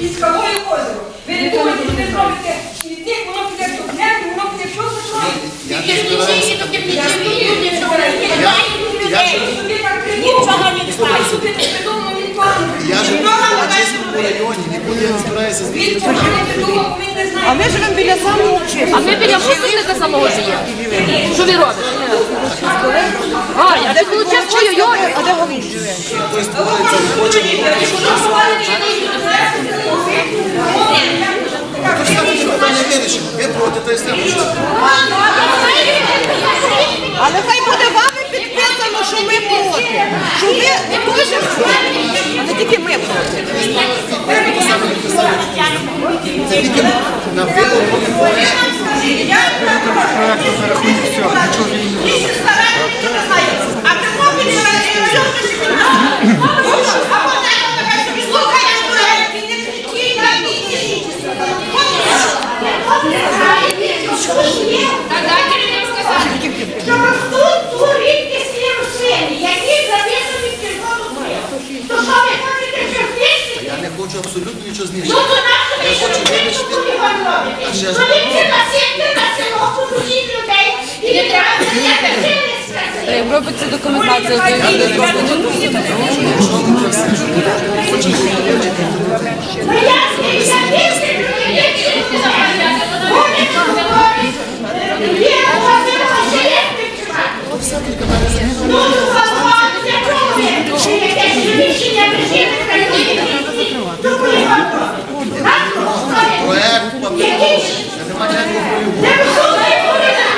під скалою озеро. Ви не думаєте, що ви зробите? Них, воно піде в землю, воно піде що вони Я живу в Чесному районі, нікуди не збираюся Він не не. А ми живемо біля самого вчителя. А ми біля мусорника самого живемо. Що ви робите? А, я не получаю ой-ой-ой. А де Галин живе? Не. Ви проти, то й. Але хай буде вами підписано, що ми проти. Що ми теж проти. А не тільки ми проти. Це тільки на вилог. Так дайте людям сказати. Що ростуть у рідкісні рослини, які записані в червону книгу. То що ви хочете червісти? Я не хочу абсолютно нічого Ну знищити. то нащо ви Я ще хочу тут винищити. тут його робите? А ще ж- Ну ви насипте на село, побудіть людей, і не треба мене жили сказати. Як робиться документація, то я не роблю. Ну я звідси, вісім людей, які тут знають. Вони тут говорять, є у вас не можете Ну, у вас мало для чого ви? Якесь рішення режиму країни. Добрий вопрос. Нас устроїть. Проект, папір. Який? Це немає ніякого бойового. Не висовує куліна.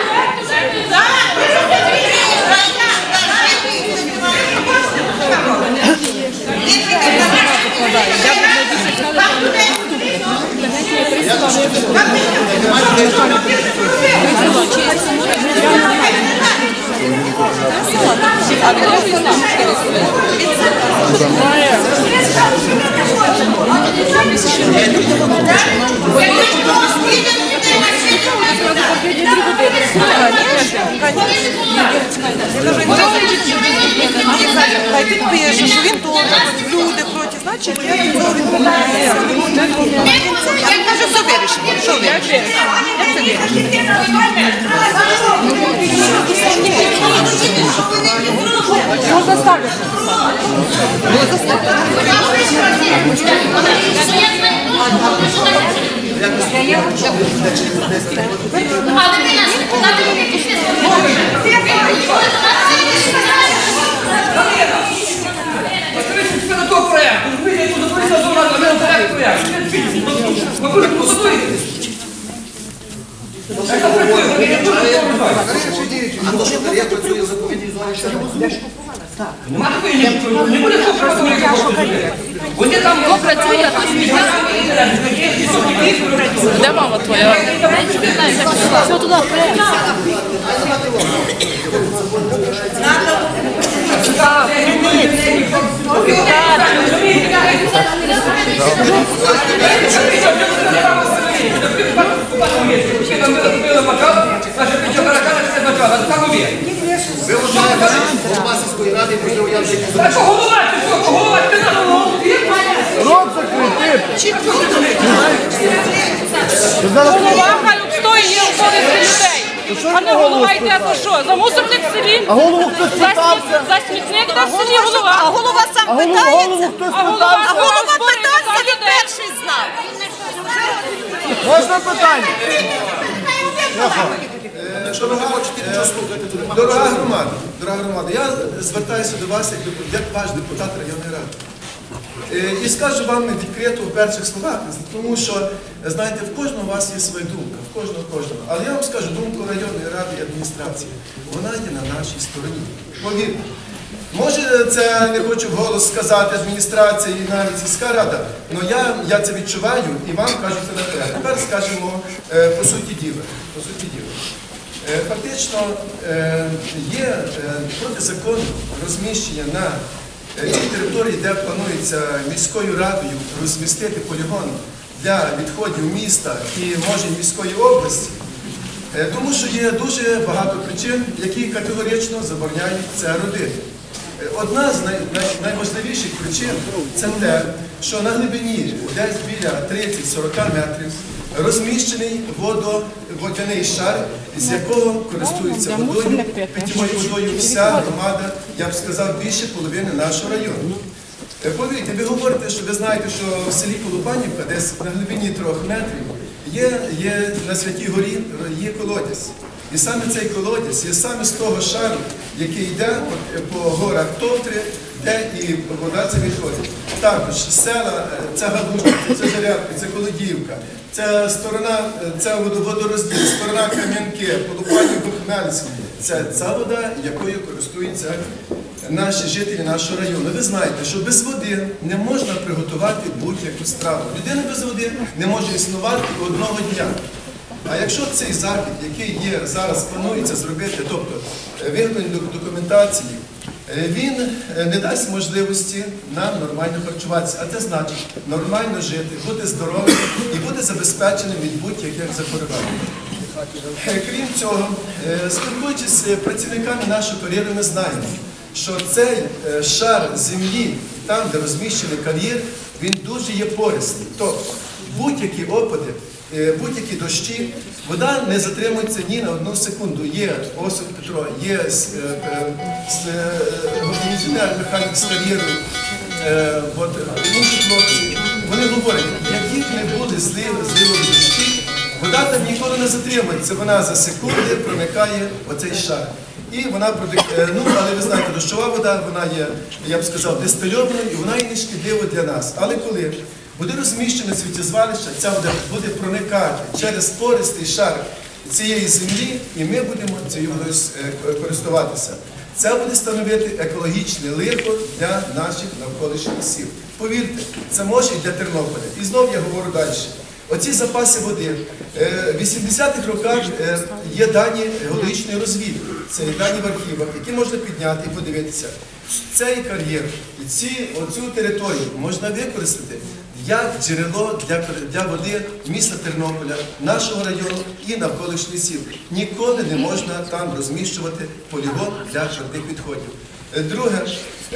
Хай підпише, що він тут, люди проти, значить, я від цього відмовляюся. Я кажу, все вирішено. Що ви? Як це вирішено? Можна ставити. Але ви нас депутати не пішли. Подивіться себе на того проєкту. Ви не тут до нас, а ми проєкт проєкт. Ви будете? Як не то, що я працюю в заповідній зоні, це не Нема такої ні- не буде хто просто не Вони там Хто працює, а хто сміття. Де мама твоя? Все туди, вперед. Я Так що голова, ти що, голова, ти на Голова А не голова йде, то що? За мусорник в селі? А голову хтось За, питався? сміт, за смітник де в селі А голова? голова сам А голову, питається? голову хтось А голова, питався? А голова питався, він людей. перший знав. Можна питання? Якщо ви не хочете нічого слухати, то нема Дорога громада, дорога громада, я звертаюся до вас як, деп- як ваш депутат районної ради. Е, І скажу вам відкрито в перших словах, тому що, знаєте, в кожного у вас є своя думка, кожного кожного. Але я вам скажу думку районної ради і адміністрації. Вона є на нашій стороні. Повірте. Може, це не хочу вголос сказати адміністрація і навіть сільська рада, але я, я це відчуваю і вам кажу це наперед. Тепер скажемо е, по суті діла. По суті діла. Е, Фактично е, є е, протизаконне розміщення на тій території, де планується міською радою розмістити полігон для відходів міста і може міської області. Е, Тому що є дуже багато причин, які категорично забороняють це робити. Е, Одна з най, най, найважливіших причин це те, що на глибині десь біля 30-40 метрів розміщений водо, водяний шар, з якого користується водою, питьмою водою вся громада, я б сказав, більше половини нашого району. Е, Повірте, ви говорите, що ви знаєте, що в селі Колупанівка, десь на глибині трьох метрів, є, є на Святій Горі є колодязь. І саме цей колодязь є саме з того шару, який йде по, горах Товтри, де і вода це відходить. Також села, е, це Галушка, це Жарятка, це Колодівка, це сторона, це водорозділ, сторона Кам'янки, Полупанівка, Хмельницький. Це ця вода, якою користуються наші жителі нашого району. Ви знаєте, що без води не можна приготувати будь-яку страву. Людина без води не може існувати одного дня. А якщо цей захід, який є зараз, планується зробити, тобто е, виготовлення документації, е, він е, не дасть можливості нам нормально харчуватися, а це значить нормально жити, бути здоровим і бути забезпеченим від будь-яких захворювань. Е, Крім цього, е, спілкуючись з працівниками нашої кар'єри, ми знаємо, що цей е, шар землі, там, де розміщений кар'єр, він дуже є порисний. Тобто будь-які опади, будь-які дощі, вода не затримується ні на одну секунду. Є Осип Петро, є механік з кар'єру, інші хлопці. Вони говорять, яких не буде зливи, зливові дощі, Вода там ніколи не затримується, вона за секунди проникає оцей шар. І вона е, ну, але ви знаєте, дощова вода, вона є, я б сказав, дистильованою, і вона є не шкідлива для нас. Але коли буде розміщене світізвалище, ця вода буде проникати через пористий шар цієї землі, і ми будемо цією водою е, користуватися. Це буде становити екологічне лихо для наших навколишніх сіл. Повірте, це може і для Тернополя. І знову я говорю далі. Оці запаси води. Е, В 80-х роках е, є дані геологічної розвідки, це є дані в архівах, які можна підняти і подивитися. Цей кар'єр і оцю територію можна використати як джерело для, води міста Тернополя, нашого району і навколишніх сіл. Ніколи не можна там розміщувати полігон для твердих відходів. Е, Друге,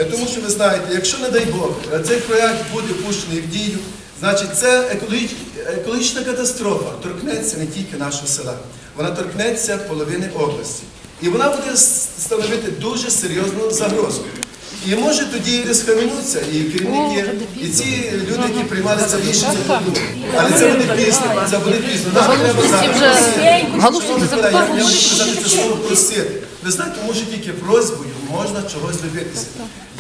тому що ви знаєте, якщо не дай Бог, е, цей проект буде пущений в дію, значить це екологіч- екологічна катастрофа торкнеться не тільки нашого села, вона торкнеться половини області. І вона буде становити дуже серйозну загрозу. І може тоді і схаменуться і керівники, і ці люди, які приймали це рішення, але це буде пізно, це буде пізно. Нам треба зараз. Я можу сказати це слово просити. Ви знаєте, може тільки просьбою можна чогось добитися.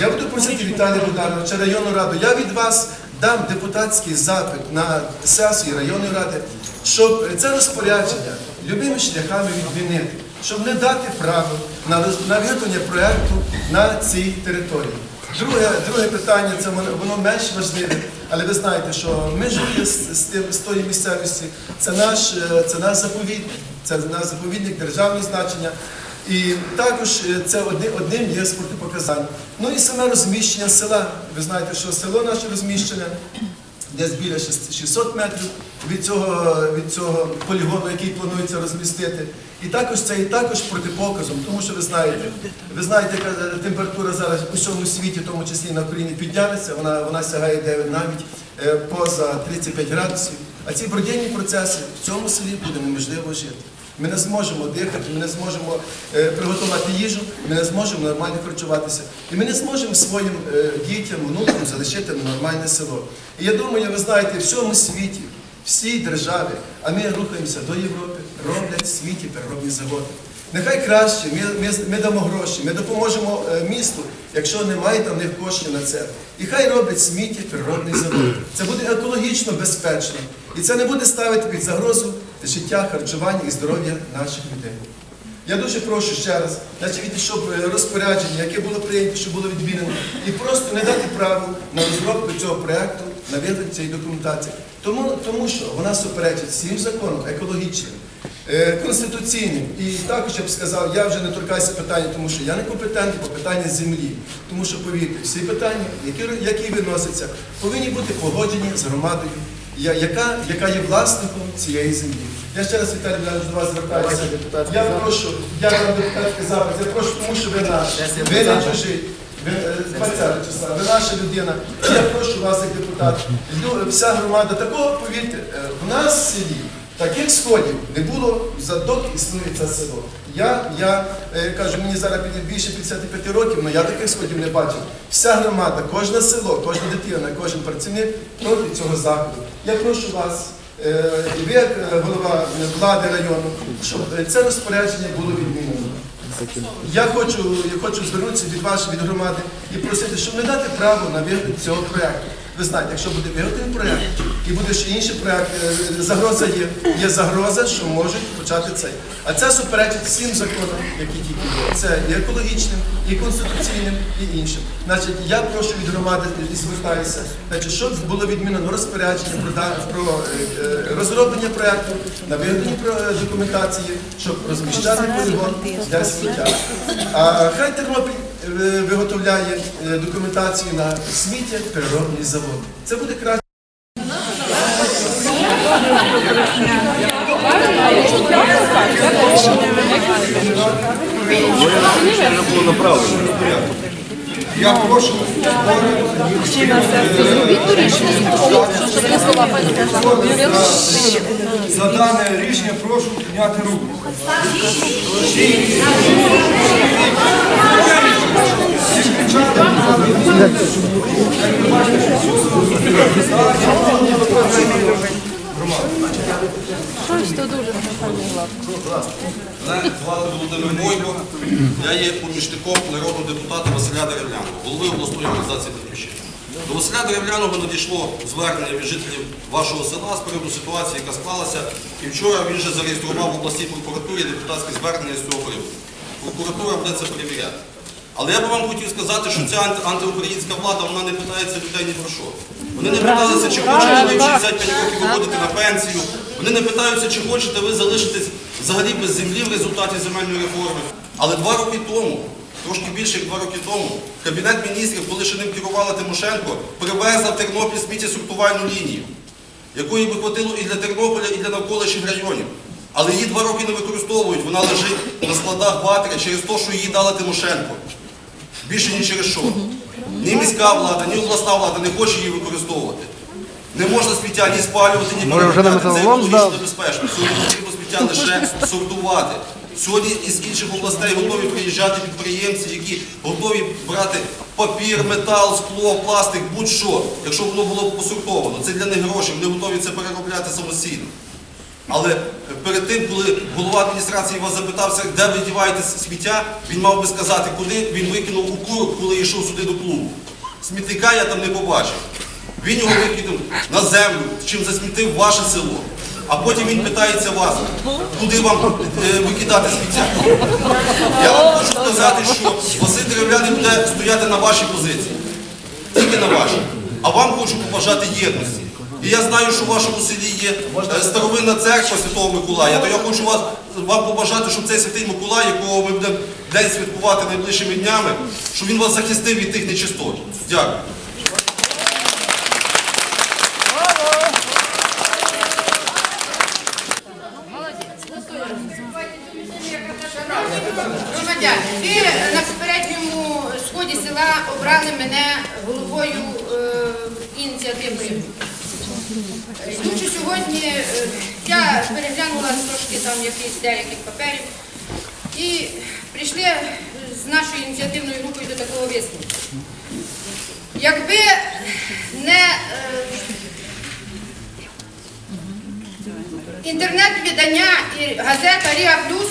Я буду просити Віталія Богдановича, районну раду. Я від вас дам депутатський запит на сесію районної ради, щоб це розпорядження любими шляхами відмінити, щоб не дати право на, виготовлення проєкту на цій території. Друге, друге питання, це воно, менш важливе, але ви знаєте, що ми жили з, з, з тої місцевості, це наш, е, це наш заповідник, це наш заповідник державного значення. І також е, це одни- одним є з протипоказань. Ну і саме розміщення села. Ви знаєте, що село наше розміщене десь біля шест- 600 метрів від цього, від цього полігону, який планується розмістити. І також це і також протипоказом, тому що ви знаєте, ви знаєте, яка температура зараз у всьому світі, в тому числі на Україні, піднялася, вона, вона сягає де навіть е, поза 35 градусів. А ці бродінні процеси в цьому селі буде неможливо жити. Ми не зможемо дихати, ми не зможемо е, приготувати їжу, ми не зможемо нормально харчуватися. І ми не зможемо своїм е, дітям, внукам залишити нормальне село. І я думаю, ви знаєте, в всьому світі, всій державі, а ми рухаємося до Європи, роблять в світі переробні заводи. Нехай краще, ми, ми, ми дамо гроші, ми допоможемо е, місту, якщо немає там них коштів на це. І хай роблять сміття переробний завод. Це буде екологічно безпечно. І це не буде ставити під загрозу життя, харчування і здоров'я наших людей. Я дуже прошу ще раз, щоб е, розпорядження, яке було прийнято, щоб було відмінено, і просто не дати право на розробку цього проєкту, на вигляд цієї документації. Тому, тому що вона суперечить всім законам екологічним, е, конституційним. І також я б сказав, я вже не торкаюся питання, тому що я не компетентний по питанню землі. Тому що, повірте, всі питання, які, які виносяться, повинні бути погоджені з громадою, я- яка, яка є власником цієї землі. Я ще раз Віталій Іванович, до вас звертаюся. Я прошу, я вам депутатський запит, я прошу, тому що ви наш, ви не чужий. ви, е, 20 числа, ви наша людина. Я прошу вас як депутат, вся громада, такого повірте, е, в нас в селі таких сходів не було задок існує це село. Я, я е, кажу, мені зараз більше 55 років, але я таких сходів не бачив. Вся громада, кожне село, кожна дитина, кожен працівник проти цього заходу. Я прошу вас, е, ви як е, голова влади району, щоб е, це розпорядження було відмінено. Я хочу, я хочу звернутися від вас, від громади і просити, щоб не дати право на вигляд цього проєкту. Ви знаєте, якщо буде виготовлений проєкт і буде ще інший проєкт, е, загроза є, є загроза, що можуть почати цей. А це суперечить всім законам, які тільки є. Це і екологічним, і конституційним, і іншим. Значить, я прошу від громади і звертаюся, значить, щоб було відмінено розпорядження про, е, е, розроблення проєкту, на виготовлення документації, щоб розміщати полігон для сміття. А хай Тернопіль виготовляє е, документацію на сміття переробний завод. Це буде краще. Я прошу за дане рішення прошу підняти руку. Мене звати Володимир Бойко. Я є помічником народного депутата Василя Деревляного, голови обласної організації «Батьківщина». До Василя Деревляного надійшло звернення від жителів вашого села з приводу ситуації, яка склалася. І вчора він вже зареєстрував в обласній прокуратурі депутатське звернення з цього приводу. Прокуратура буде це перевіряти. Але я би вам хотів сказати, що ця антиукраїнська влада вона не питається людей ні про що. Вони не питалися, чи хочете ви в 65 років виходити на пенсію. Вони не питаються, чи хочете ви залишитись взагалі без землі в результаті земельної реформи. Але два роки тому, трошки більше як два роки тому, Кабінет міністрів, коли ще ним керувала Тимошенко, привезла в Тернопіль сміттєсортувальну лінію, якої би хватило і для Тернополя, і для навколишніх районів. Але її два роки не використовують, вона лежить на складах ватри через те, що її дала Тимошенко. Більше ні через що. Ні міська влада, ні обласна влада не хоче її використовувати. Не можна сміття ні спалювати, ні переробляти. Це екологічно небезпечно. Сьогодні потрібно сміття лише сортувати. Сьогодні із інших областей готові приїжджати підприємці, які готові брати папір, метал, скло, пластик, будь-що, якщо воно було посортовано. Це для них гроші, вони готові це переробляти самостійно. Але перед тим, коли голова адміністрації вас запитався, де ви діваєте сміття, він мав би сказати, куди він викинув укурок, коли йшов сюди до клубу. Смітника я там не побачив. Він його викинув на землю, чим засмітив ваше село. А потім він питається вас, куди вам е, викидати сміття. Я вам хочу сказати, що Василь Деревляний буде стояти на вашій позиції. Тільки на вашій. А вам хочу побажати єдності. І я знаю, що в вашому селі є е, старовинна церква Святого Миколая, то я хочу вас, вам побажати, щоб цей святий Миколай, якого ми будемо день святкувати найближчими днями, щоб він вас захистив від тих нечистот. Дякую. Громадяни, ви на попередньому сході села обрали мене головою е, ініціативної. Е, Йдучи сьогодні, е, я переглянула трошки там якісь деяких паперів і прийшли з нашою ініціативною групою до такого висновку. Якби не е, інтернет-видання і газета Ріа Плюс,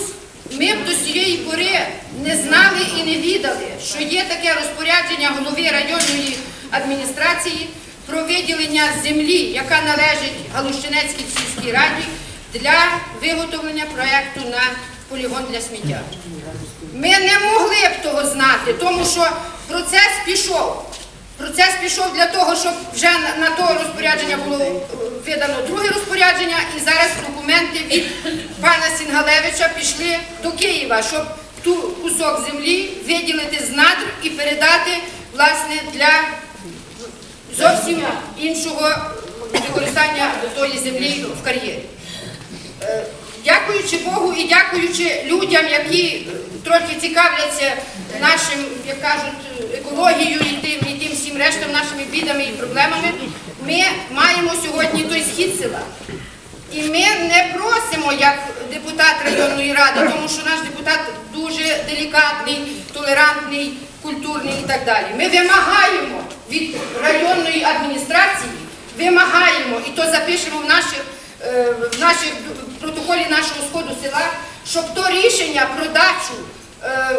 ми б до цієї пори не знали і не відали, що є таке розпорядження голови районної адміністрації про виділення землі, яка належить Галущинецькій сільській раді для виготовлення проєкту на полігон для сміття. Ми не могли б того знати, тому що процес пішов. Процес пішов для того, щоб вже на, на то розпорядження було е, видано друге розпорядження, і зараз документи від пана Сінгалевича пішли до Києва, щоб ту кусок землі виділити з надр і передати власне для зовсім іншого використання тої землі в кар'єрі. Е, Дякуючи Богу і дякуючи людям, які трохи цікавляться нашим, як кажуть, екологією і тим, і тим всім рештом нашими бідами і проблемами, ми маємо сьогодні той схід села. І ми не просимо як депутат районної ради, тому що наш депутат дуже делікатний, толерантний, культурний і так далі. Ми вимагаємо від районної адміністрації, вимагаємо, і то запишемо в наших, е, в наших в протоколі нашого сходу села, щоб то рішення про дачу е,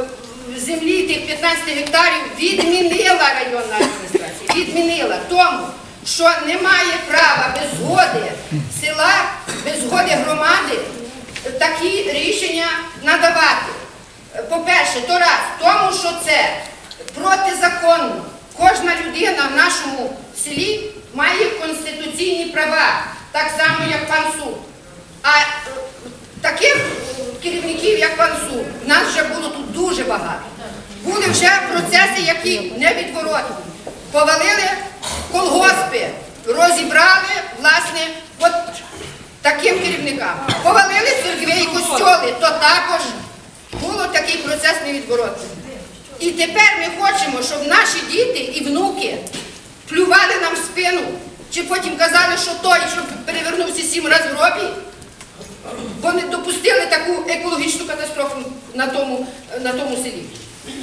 землі тих 15 гектарів відмінила районна адміністрація. Відмінила тому, що немає права без згоди села, без згоди громади такі рішення надавати. Е, По-перше, то раз, тому що це протизаконно. Кожна людина в нашому селі має конституційні права, так само, як пан суд. А е, таких керівників, як пан суд, в нас вже було тут дуже багато. Були вже процеси, які невідворотні. Повалили колгоспи, розібрали, власне, от таким керівникам. Повалили церкви і костьоли, то також було такий процес невідворотний. І тепер ми хочемо, щоб наші діти і внуки плювали нам в спину, чи потім казали, що той, що перевернувся сім разів в робі, бо не допустили таку екологічну катастрофу на тому, на тому селі.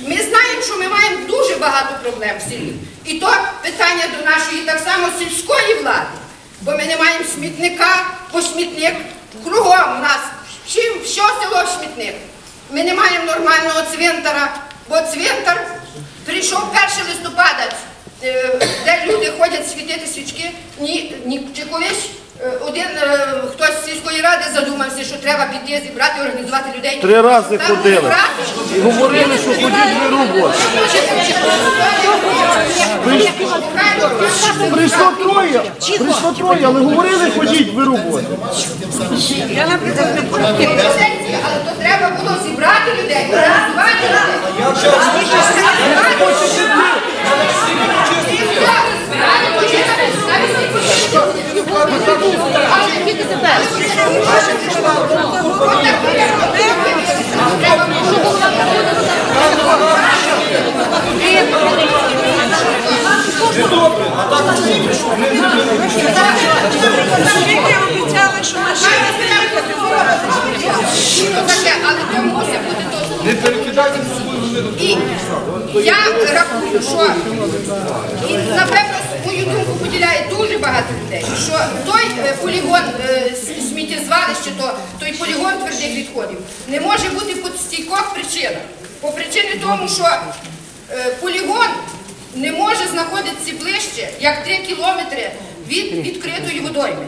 Ми знаємо, що ми маємо дуже багато проблем в селі. І то питання до нашої так само сільської влади. Бо ми не маємо смітника, бо смітник кругом у нас. Чим що село смітник? Ми не маємо нормального цвинтара, бо цвинтар прийшов 1 листопада, е, де люди ходять світити свічки. Ні, ні, чи колись е, один сільської ради задумався, що треба піти зібрати, організувати людей. Три рази Там ходили. І говорили, що ходіть ви роботу. Прийшло троє, прийшло троє, але говорили, ходіть ви роботу. Пропозиції, але то треба було зібрати людей, організувати людей. Але тільки Не перекидайте собою вони І я рахую, що напевно мою думку поділяє дуже багато людей, що той е, полігон е, сміттєзвалище, то той полігон твердих відходів не може бути по стількох причинах. По причині тому, що е, полігон не може знаходитися ближче, як 3 кілометри від відкритої водойми.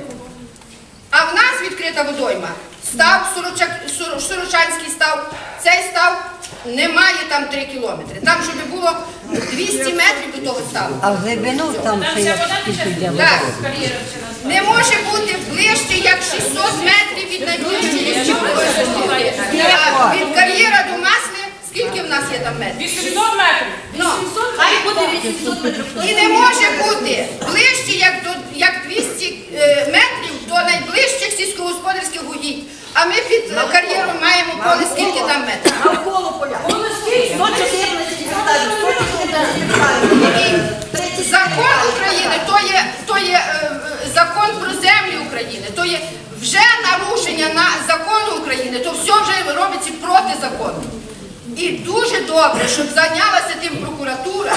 А в нас відкрита водойма. Став Сорочанський став, цей став немає там 3 кілометри. Там, щоб було 200 метрів до того ставу. А в глибину там ще як піде. Так. Не може бути ближче, як 600 метрів від найближчої сільської. А від кар'єра до масли, скільки в нас є там метрів? 800 метрів. Ну, хай буде 800 метрів. І не може бути ближче, як, до, як 200 е, метрів до найближчих сільськогосподарських угідь. А ми під е, кар'єром маємо поле, скільки там метрів. Навколо поля. 114 гектарів, 114 гектарів. І закон України, то є, то є е, е, закон про землі України, то є вже нарушення на закону України, то все вже робиться проти закону. І дуже добре, щоб зайнялася тим прокуратура,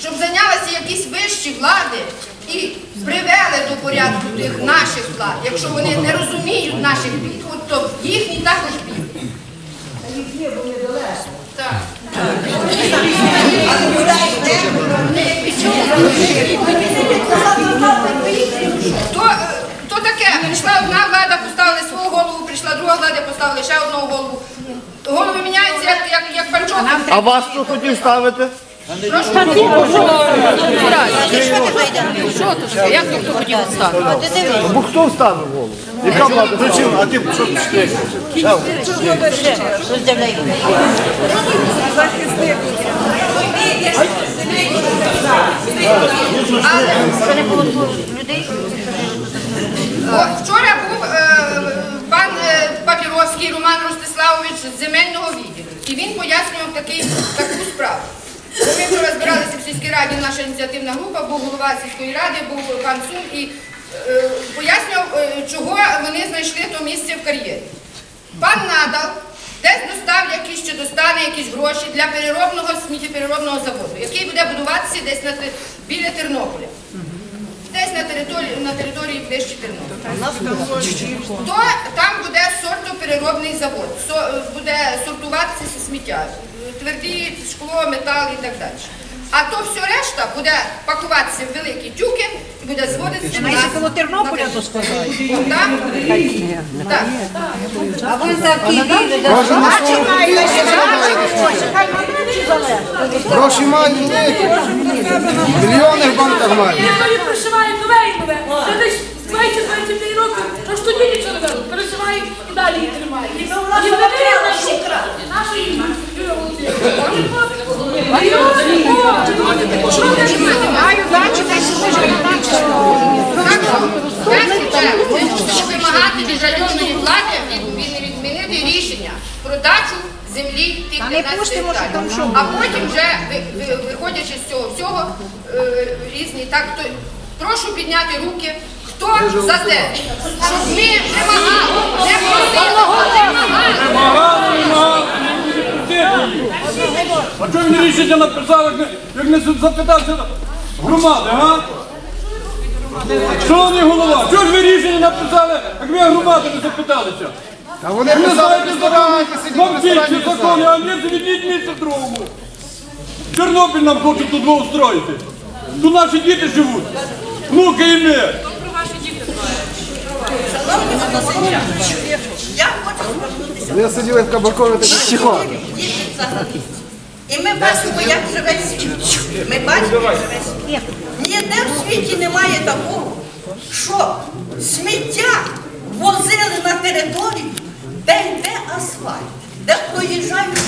щоб зайнялися якісь вищі влади і привели до порядку тих наших влад, якщо вони не розуміють наших бід, от то їхні також бід. Так. То, е, то таке, прийшла одна влада, поставили свого голову, прийшла друга поставили ще одного голову. Голови міняються, як, як, як панчок. А вас хто хотів ставити? Що тут? Як тут хто хотів ставити? Бо хто вставив голову? Яка влада? Причина? А ти що ти? Роздивляй. Це не було людей. О, Вчора був е, пан е, Папіровський Роман Ростиславович з земельного відділу. І він пояснював такий, таку справу. Ми вчора збиралися в сільській раді, наша ініціативна група, був голова сільської ради, був пан Сум і е, пояснював, е, чого вони знайшли то місце в кар'єрі. Пан Надал десь достав якісь чи достане якісь гроші для переробного сміттєпереробного заводу, який буде будуватися десь на, біля Тернополя. Десь на території, на території ближче Тернопіль. То там буде сортопереробний завод, буде сортуватися сміття, тверді шкло, метал і так далі. А то все решта буде пакуватися в великі тюки і буде зводитися на Коло Тернополя то сказали. Так? Так. А ви за Києві, де Гроші мають, мільйони в банках мають. Ніхто не пришиває нове і нове. Вже десь 20-25 років, аж тоді нічого не робить. Перешивають і далі їх тримають. І вони наші наші Юрія Володимировича. Вимагати від районної влади від- від- відмінити рішення про дачу землі тих 15 гектарів. А потім вже, ви- ви- виходячи з цього всього, е, різні, так, то прошу підняти руки, хто за те, щоб ми вимагали, не просили, вимагали. А чого він рішення написав, як не, як не запитався громади, а? Шановний голова, чого ж ви рішення написали, як ви громади не запиталися? А вони Не писали знаєте вам ресторані дійсно закони, а не відійдіть місце другому. Чорнобиль нам хочуть тут устроїти. Тут наші діти живуть, внуки і ми. Я хочу звернутися Ви сиділи в Кабакові такі чихо. діти взагалі. І ми бачимо, як живе світ. Ми бачимо, як живе світ. Ніде в світі немає такого, що сміття возили на територію, де йде асфальт, де проїжджають.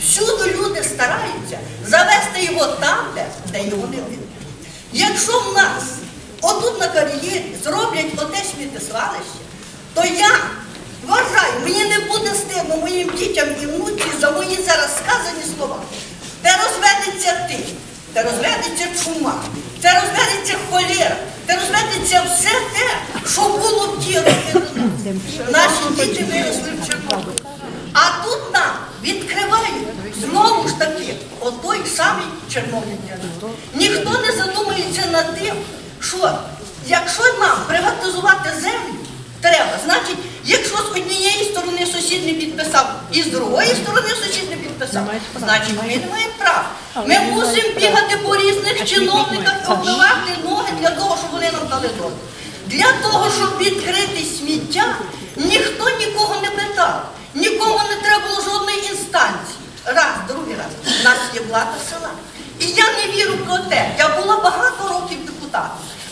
Всюди люди стараються завести його там, де, де його не видно. Якщо в нас отут на кар'єрі зроблять оте сміттєзвалище, то я вважаю, мені не буде стидно моїм дітям і внуці за мої зараз сказані слова. Де розведеться ти, де розведеться чума, де розведеться холєра, де розведеться все те, що було в ті роки. Наші діти виросли в Чорнобилі. А тут нам відкривають знову ж таки отой самий Чорнобиль. Ніхто не задумується над тим, що якщо нам приватизувати землю, треба, значить, якщо з однієї сторони сусід не підписав і з другої сторони сусід не підписав, значить ми не маємо права. Ми мусимо бігати по різних чиновниках, оббивати ноги для того, щоб вони нам дали дозвіл. Для того, щоб відкрити сміття, ніхто нікого не питав, нікому не треба було жодної інстанції. Раз, другий раз. У нас є влада села. І я не вірю про те. Я була багато років депутатом.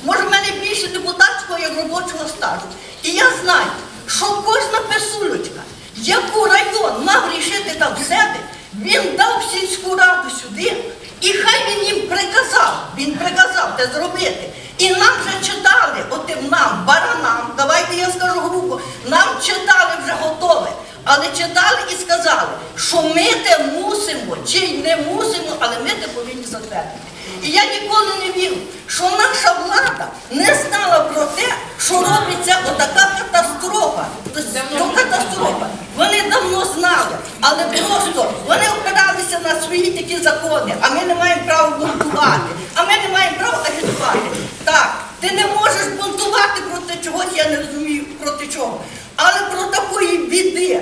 Може, в мене більше депутатського, як робочого стажу. І я знаю, що кожна писулечка, яку район мав рішити там себе, він дав сільську раду сюди, і хай він їм приказав, він приказав це зробити. І нам вже читали, отим нам, баранам, давайте я скажу грубо, нам читали вже готове. Але читали і сказали, що ми те мусимо, чи не мусимо, але ми те повинні затвердити. І я ніколи не вірю, що наша влада не знала про те, що робиться отака катастрофа. Тобто, катастрофа. Вони давно знали, але просто вони опиралися на свої такі закони, а ми не маємо права бунтувати, а ми не маємо права агітувати. Так, ти не можеш бунтувати проти чогось, я не розумію проти чого. Але про такої біди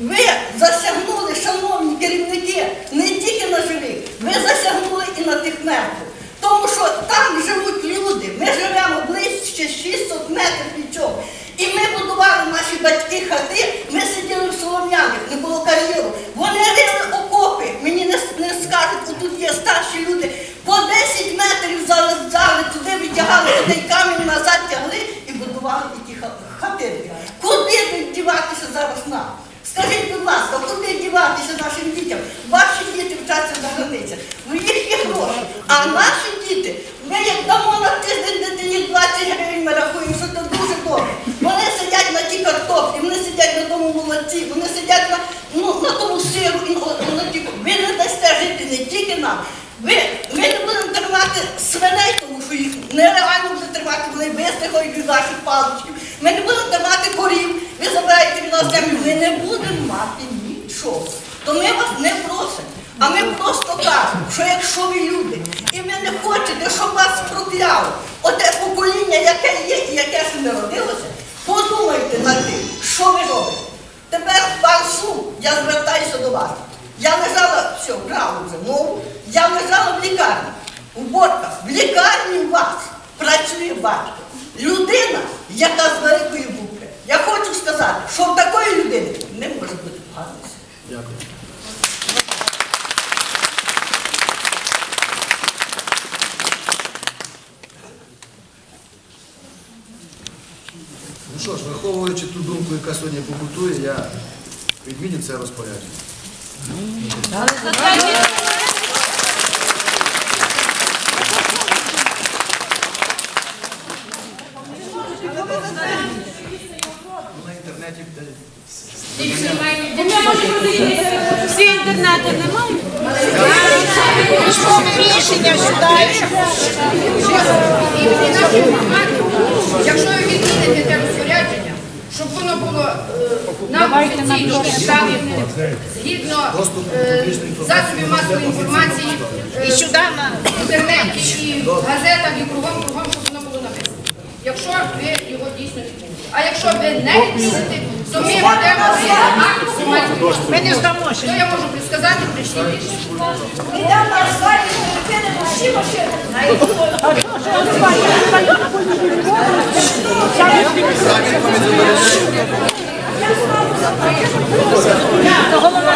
ви засягнули, шановні керівники, не тільки на живих, ви засягнули і на тих мертвих. Тому що там живуть люди, ми живемо ближче 600 метрів від цього. І ми будували наші батьки хати, ми сиділи в Солом'янах, не було кар'єру. Вони рили окопи, мені не, не скажуть, отут є старші люди, по 10 метрів залезали, туди витягали, туди камінь назад тягли і будували такі ха- хати. Куди діватися зараз нам? Скажіть, будь ласка, куди діватися нашим дітям? Ваші діти вчаться за границя. У них є гроші. А наші діти, ми як дамо на тиждень дитині 20 гривень, ми рахуємо, що це дуже добре. Вони сидять на тій картоплі, вони сидять на тому молодці, вони сидять на, ну, на тому сиру, і на, на ті- ви не дасте жити не тільки нам. Ми, ми не будемо тримати свиней, тому що їх нереально буде тримати, вони вистигають від ваших паличків. Ми не будемо тримати корів, ви забираєте від нас землю, ми не будемо мати нічого. То ми вас не просимо. А ми просто кажемо, що якщо ви люди, і ви не хочете, щоб вас прокляло, оте покоління, яке є і яке ще не родилося, подумайте над тим, що ви робите. Тепер, пан Сум, я звертаюся до вас. Я лежала, все, брала вже мову, я лежала в лікарні, у Борках, в лікарні у вас працює батько. Людина, яка з великої букви. Я хочу сказати, що в такої людини не може бути поганості. Дякую. Ну що ж, враховуючи ту думку, яка сьогодні побутує, я відміню це розпорядження. На інтернеті Всі інтернети немає? Рішення сюди. Якщо ви відміните те розпорядження, щоб воно було на офіційному офіційно згідно е, засобів масової інформації е, І сюди на в інтернеті, і в газетах, і кругом, кругом, щоб воно було написано. Якщо ви його дійсно відміните. А якщо ви не відміните, то ми будемо ми не здамося. Що я можу предсказати, прийшли рішення. Йдемо на асфальт, кинемо всі машини. Голова